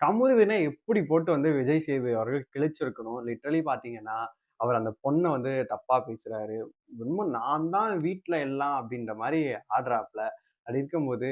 கமுருதுனா எப்படி போட்டு வந்து விஜய் சேது அவர்கள் கிழிச்சிருக்கணும்? லிட்ரலி பார்த்தீங்கன்னா அவர் அந்த பொண்ணை வந்து தப்பாக பேசுகிறாரு உண்மை நான் தான் வீட்டில் எல்லாம் அப்படின்ற மாதிரி ஆடுறாப்புல. அப்படி இருக்கும்போது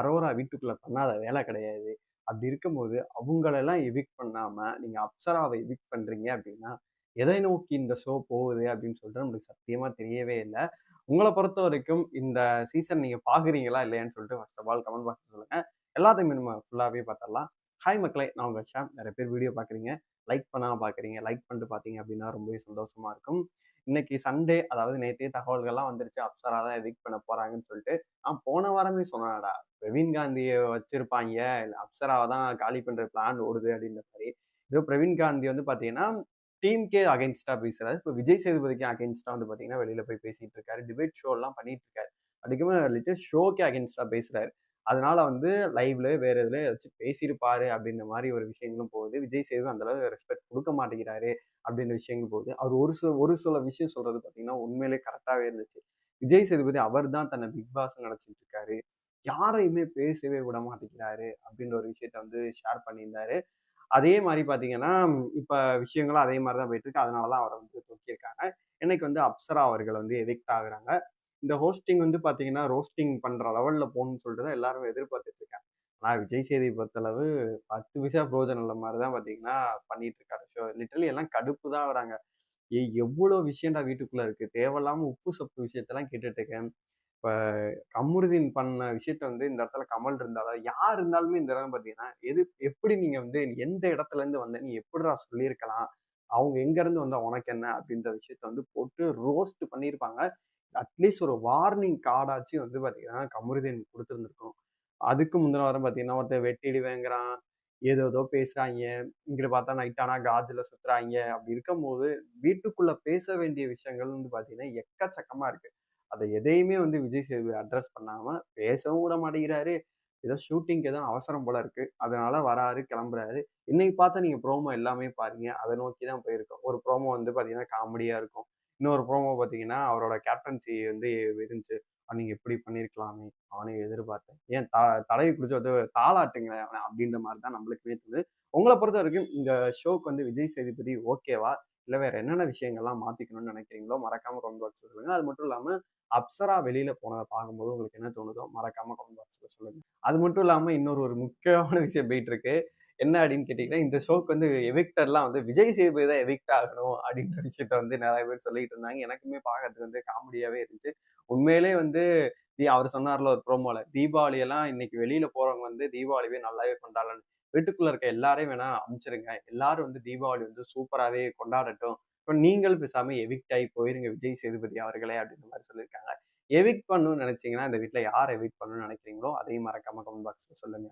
அரோரா வீட்டுக்குள்ளே பண்ணாத வேலை கிடையாது. அப்படி இருக்கும்போது அவங்களெல்லாம் எவிக் பண்ணாமல் நீங்கள் அப்சராவை எவிக் பண்ணுறீங்க அப்படின்னா எதை நோக்கி இந்த ஷோ போகுது அப்படின்னு சொல்லிட்டு நம்மளுக்கு சத்தியமாக தெரியவே இல்லை. உங்களை பொறுத்த வரைக்கும் இந்த சீசன் நீங்கள் பார்க்குறீங்களா இல்லையான்னு சொல்லிட்டு first of all comment box சொல்லுங்கள் எல்லாத்தையுமே நம்ம ஃபுல்லாகவே பார்த்தரலாம் ஹாய் மக்களே நான் உங்கள் ஷாம். நிறைய பேர் வீடியோ பார்க்குறீங்க. லைக் பண்ணாம பார்க்குறீங்க. லைக் பண்ணிட்டு பார்த்தீங்க அப்படின்னா ரொம்பவே சந்தோஷமாக இருக்கும். இன்னைக்கு சண்டே அதாவது நேற்றே தகவல்கள்லாம் வந்துருச்சு. அப்சரா தான் எவிக் பண்ண போகிறாங்கன்னு சொல்லிட்டு நான் போன வாரமே சொன்னாடா பிரவீன் காந்தியை வச்சிருப்பாங்க. இல்லை அப்சராவை தான் காலி பண்ணுற பிளான் ஓடுது அப்படின்ற மாதிரி. இதோ பிரவீன் காந்தி வந்து பாத்தீங்கன்னா டீம்கே அகைன்ஸ்டாக பேசுகிறாரு இப்போ விஜய் சேதுபதிக்கு அகைன்ஸ்டாக வந்து பார்த்தீங்கன்னா வெளியில் போய் பேசிகிட்டு இருக்காரு. டிபேட் ஷோலாம் பண்ணிட்டு இருக்காரு. அதுக்குமே லிட்டர் ஷோக்கே அகைன்ஸ்டாக பேசுகிறாரு அதனால வந்து லைவ்ல வேற எதுல ஏதாச்சும் பேசியிருப்பாரு அப்படின்ற மாதிரி ஒரு விஷயங்களும் போகுது. விஜய் சேது அந்த அளவு ரெஸ்பெக்ட் கொடுக்க மாட்டேங்கிறாரு அப்படின்ற விஷயங்கள் போகுது. அவர் ஒரு சில ஒரு சில விஷயம் சொல்றது பாத்தீங்கன்னா உண்மையிலே கரெக்டாவே இருந்துச்சு. விஜய் சேதுபதி அவர் தான் தன்னை பிக் பாஸ் நினைச்சிட்டு இருக்காரு. யாரையுமே பேசவே விட மாட்டேங்கிறாரு அப்படின்ற ஒரு விஷயத்த வந்து ஷேர் பண்ணியிருந்தாரு. அதே மாதிரி பாத்தீங்கன்னா இப்ப விஷயங்களும் அதே மாதிரி தான் போயிட்டு இருக்கு. அதனாலதான் அவரை வந்து தூக்கியிருக்காங்க. இன்னைக்கு வந்து அப்சரா அவர்கள் வந்து எவிக்ட் ஆகுறாங்க. இந்த ஹோஸ்டிங் வந்து பாத்தீங்கன்னா ரோஸ்டிங் பண்ற லெவல்ல போகணும்னு சொல்லிட்டு தான் எல்லாருமே எதிர்பார்த்துட்டு இருக்காங்க. ஆனால் விஜய் சேதியை பொறுத்தளவு பத்து பைசா பிரோஜனம் உள்ள மாதிரி தான் பாத்தீங்கன்னா பண்ணிட்டு இருக்காரு. ஷோ லிட்டரலி எல்லாம் கடுப்பு தான் வராங்க. ஏய் எவ்வளவு விஷயம்டா வீட்டுக்குள்ள இருக்கு? தேவையில்லாம உப்பு சப்பு விஷயத்தெல்லாம் கேட்டுட்டு இருக்கேன். இப்ப கமருதீன் பண்ண விஷயத்த வந்து இந்த இடத்துல கமல் இருந்தாலும் யார் இருந்தாலுமே இந்த இடம் பாத்தீங்கன்னா எது எப்படி நீங்க வந்து எந்த இடத்துல இருந்து வந்த நீ எப்படிடா சொல்லியிருக்கலாம்? அவங்க எங்க இருந்து வந்தா உனக்கு என்ன? அப்படின்ற விஷயத்த வந்து போட்டு ரோஸ்ட் பண்ணியிருப்பாங்க. அட்லீஸ்ட் ஒரு வார்னிங் கார்டாச்சும் வந்து பார்த்தீங்கன்னா கமருதீன் கொடுத்துருந்துருக்கணும். அதுக்கு முந்தின வாரம் பார்த்தீங்கன்னா ஒருத்தன் வெட்டிடுவேங்கிறான் ஏதோ ஏதோ பேசுகிறாங்க இங்கிட்ட பார்த்தா நைட் காஜில் சுற்றுறாங்க சுத்துறாங்க. அப்படி இருக்கும்போது வீட்டுக்குள்ளே பேச வேண்டிய விஷயங்கள் வந்து பார்த்தீங்கன்னா எக்கச்சக்கமாக இருக்குது அதை எதையுமே வந்து விஜய் சேதுபதி அட்ரஸ் பண்ணாமல் பேசவும் விட மாட்டேங்கிறாரு. ஏதோ ஷூட்டிங்க்கு ஏதோ அவசரம் போல இருக்கு. அதனால வராரு கிளம்புறாரு. இன்னைக்கு பார்த்தா நீங்க ப்ரோமோ எல்லாமே பாருங்க. அதை நோக்கி தான் போயிருக்கோம். ஒரு ப்ரோமோ வந்து பாத்தீங்கன்னா காமெடியா இருக்கும். இன்னொரு ப்ரோமோ பார்த்தீங்கன்னா அவரோட கேப்டன்சி வந்து இருந்துச்சு நீங்கள் எப்படி பண்ணியிருக்கலாமே அவனே எதிர்பார்த்தேன். ஏன் த தலையை பிடிச்ச வந்து தாளாட்டுங்களேன் அவனை அப்படின்ற மாதிரி தான் நம்மளுக்குமே தோணுது உங்களை பொறுத்த வரைக்கும் இந்த ஷோக்கு வந்து விஜய் சேதுபதி ஓகேவா? இல்லை வேற என்னென்ன விஷயங்கள்லாம் மாற்றிக்கணும்னு நினைக்கிறீங்களோ மறக்காம கமெண்ட் பாக்ஸில் சொல்லுங்கள் அது மட்டும் இல்லாமல் அப்சரா வெளியில் போனதை பார்க்கும்போது உங்களுக்கு என்ன தோணுதோ மறக்காம கமெண்ட் பாக்ஸில் சொல்லுங்கள் அது மட்டும் இல்லாமல் இன்னொரு ஒரு முக்கியமான விஷயம் போயிட்டு இருக்கு. என்ன அப்படின்னு கேட்டீங்கன்னா இந்த ஷோக்கு வந்து எவிக்டர்லாம் வந்து விஜய் சேதுபதி தான் எவிக்ட் ஆகணும் அப்படின்ற விஷயத்த வந்து நிறைய பேர் சொல்லிட்டு இருந்தாங்க. எனக்குமே பார்க்கறதுக்கு வந்து காமெடியாவே இருந்துச்சு. உண்மையிலே வந்து தீ அவர் சொன்னார்ல ஒரு ப்ரோமோல தீபாவளி எல்லாம் இன்னைக்கு வெளியில போறவங்க வந்து தீபாவளிவே நல்லாவே கொண்டாடலாம். வீட்டுக்குள்ள இருக்க எல்லாரையும் வேணா அனுப்பிச்சிருங்க எல்லாரும் வந்து தீபாவளி வந்து சூப்பராகவே கொண்டாடட்டும். இப்போ நீங்கள் பேசாம எவிக்ட் ஆகி போயிருங்க விஜய் சேதுபதி அவர்களே அப்படின்ற மாதிரி சொல்லியிருக்காங்க. எவிக்ட் பண்ணணும்னு நினைச்சீங்கன்னா இந்த வீட்டில் யார் எவிக்ட் பண்ணணும்னு நினைக்கிறீங்களோ அதையும் மறக்காம கமெண்ட் பாக்ஸில் சொல்லுங்க.